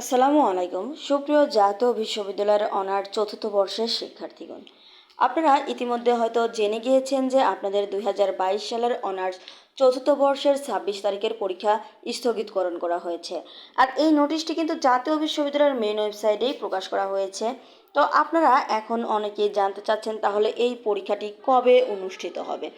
আসসালামু আলাইকুম। সুপ্রিয় জাতীয় বিশ্ববিদ্যালয়ের অনার চতুর্থ বর্ষের শিক্ষার্থীগণ, আপনারা ইতিমধ্যে হয়তো জেনে গিয়েছেন যে আপনাদের দুই হাজার বাইশ সালের অনার্স চতুর্থ বর্ষের ছাব্বিশ তারিখের পরীক্ষা স্থগিতকরণ করা হয়েছে। আর এই নোটিশটি কিন্তু জাতীয় বিশ্ববিদ্যালয়ের মেন ওয়েবসাইটেই প্রকাশ করা হয়েছে। তো আপনারা এখন অনেকেই জানতে চাচ্ছেন তাহলে এই পরীক্ষাটি কবে অনুষ্ঠিত হবে?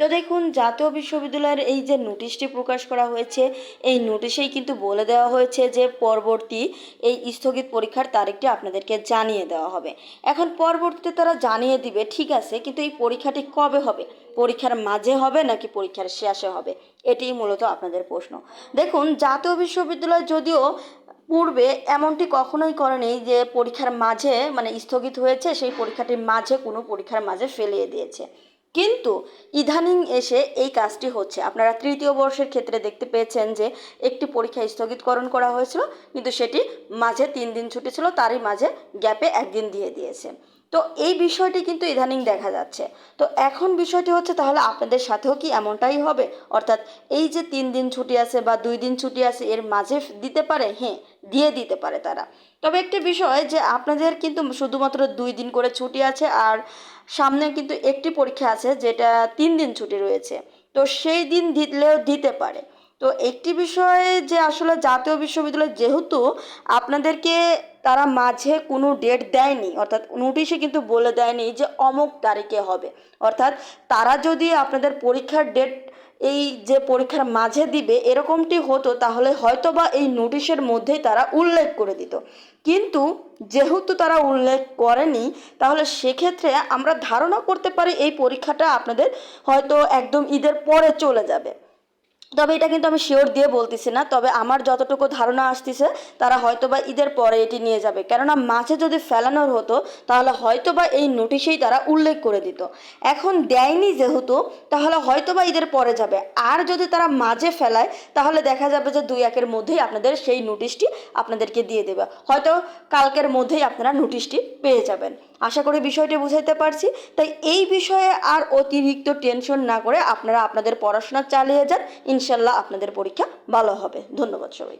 তো দেখুন, জাতীয় বিশ্ববিদ্যালয়ের এই যে নোটিশটি প্রকাশ করা হয়েছে, এই নোটিশেই কিন্তু বলে দেওয়া হয়েছে যে পরবর্তী এই স্থগিত পরীক্ষার তারিখটি আপনাদেরকে জানিয়ে দেওয়া হবে। এখন পরবর্তীতে তারা জানিয়ে দিবে, ঠিক আছে, কিন্তু এই পরীক্ষাটি কবে হবে? পরীক্ষার মাঝে হবে নাকি পরীক্ষার শেষে হবে? এটিই মূলত আপনাদের প্রশ্ন। দেখুন, জাতীয় বিশ্ববিদ্যালয় যদিও পূর্বে এমনটি কখনোই করেনি যে পরীক্ষার মাঝে মানে স্থগিত হয়েছে, সেই পরীক্ষাটির মাঝে কোনো পরীক্ষার মাঝে ফেলিয়ে দিয়েছে। কিন্তু ইদানিং এসে এই কাজটি হচ্ছে। আপনারা তৃতীয় বর্ষের ক্ষেত্রে দেখতে পেয়েছেন যে একটি পরীক্ষা স্থগিতকরণ করা হয়েছিল, কিন্তু সেটি মাঝে তিন দিন ছুটি ছিল, তারই মাঝে গ্যাপে একদিন দিয়ে দিয়েছে। তো এই বিষয়টি কিন্তু ইদানিং দেখা যাচ্ছে। তো এখন বিষয়টি হচ্ছে তাহলে আপনাদের সাথেও কি এমনটাই হবে? অর্থাৎ এই যে তিন দিন ছুটি আছে বা দুই দিন ছুটি আছে, এর মাঝে দিতে পারে? হ্যাঁ দিয়ে দিতে পারে তারা। তবে একটি বিষয় যে আপনাদের কিন্তু শুধুমাত্র দুই দিন করে ছুটি আছে আর সামনে কিন্তু একটি পরীক্ষা আছে যেটা তিন দিন ছুটি রয়েছে। তো সেই দিন দিলেও দিতে পারে। তো একটি বিষয়ে যে আসলে জাতীয় বিশ্ববিদ্যালয় যেহেতু আপনাদেরকে তারা মাঝে কোনো ডেট দেয়নি, অর্থাৎ নোটিশে কিন্তু বলে দেয়নি যে অমুক তারিখে হবে। অর্থাৎ তারা যদি আপনাদের পরীক্ষার ডেট এই যে পরীক্ষার মাঝে দিবে, এরকমটি হতো, তাহলে হয়তোবা এই নোটিশের মধ্যেই তারা উল্লেখ করে দিত। কিন্তু যেহেতু তারা উল্লেখ করেনি, তাহলে সেক্ষেত্রে আমরা ধারণা করতে পারি এই পরীক্ষাটা আপনাদের হয়তো একদম ঈদের পরে চলে যাবে। তবে এটা কিন্তু আমি শিওর দিয়ে বলতেছি না, তবে আমার যতটুকু ধারণা আসতেছে, তারা হয়তোবা ঈদের পরে এটি নিয়ে যাবে। কেননা মাঝে যদি ফেলানোর হতো, তাহলে হয়তোবা এই নোটিশেই তারা উল্লেখ করে দিত। এখন দেয়নি যেহেতু, তাহলে হয়তোবা ঈদের পরে যাবে। আর যদি তারা মাঝে ফেলায়, তাহলে দেখা যাবে যে দুই একের মধ্যেই আপনাদের সেই নোটিশটি আপনাদেরকে দিয়ে দেবে। হয়তো কালকের মধ্যেই আপনারা নোটিশটি পেয়ে যাবেন। আশা করি বিষয়টি বুঝাইতে পারছি। তাই এই বিষয়ে আর অতিরিক্ত টেনশন না করে আপনারা আপনাদের পড়াশোনা চালিয়ে যান। ইনশাল্লাহ আপনাদের পরীক্ষা ভালো হবে। ধন্যবাদ সবাইকে।